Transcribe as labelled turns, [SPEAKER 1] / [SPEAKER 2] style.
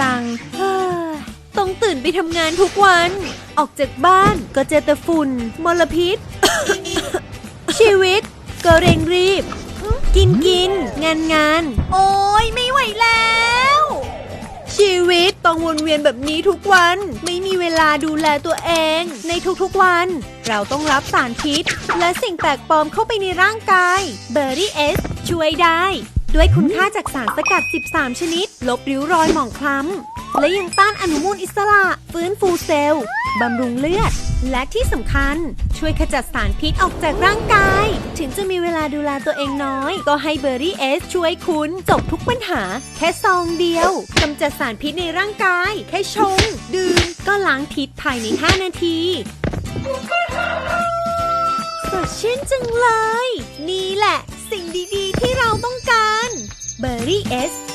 [SPEAKER 1] จังเฮ้อต้องตื่นไปทำงานทุกวัน ออกจากบ้านก็เจอแต่ฝุ่น มลพิษ ชีวิต ก็เร่งรีบ กินกิน งานงาน โอ้ยไม่ไหวแล้ว ชีวิตต้องวนเวียนแบบนี้ทุกวัน ไม่มีเวลาดูแลตัวเอง ในทุกๆวัน เราต้องรับสารพิษ และสิ่งแปลกปลอมเข้าไปในร่างกาย เบอร์รี่เอสช่วยได้ ด้วยคุณค่าจากสารสกัด 13 ชนิด ลบริ้วรอยหมองคล้ำ และยังต้านอนุมูลอิสระ ฟื้นฟูเซลล์ บำรุงเลือด และที่สำคัญ ช่วยขจัดสารพิษออกจากร่างกาย ถึงจะมีเวลาดูแลตัวเองน้อย ก็ให้เบอร์รี่เอสช่วยคุณจบทุกปัญหา แค่ซองเดียวกำจัดสารพิษในร่างกาย แค่ชง ดื่ม ก็ล้างพิษภายใน 5 นาทีสดชื่นจังเลย นี่แหละ สิ่ง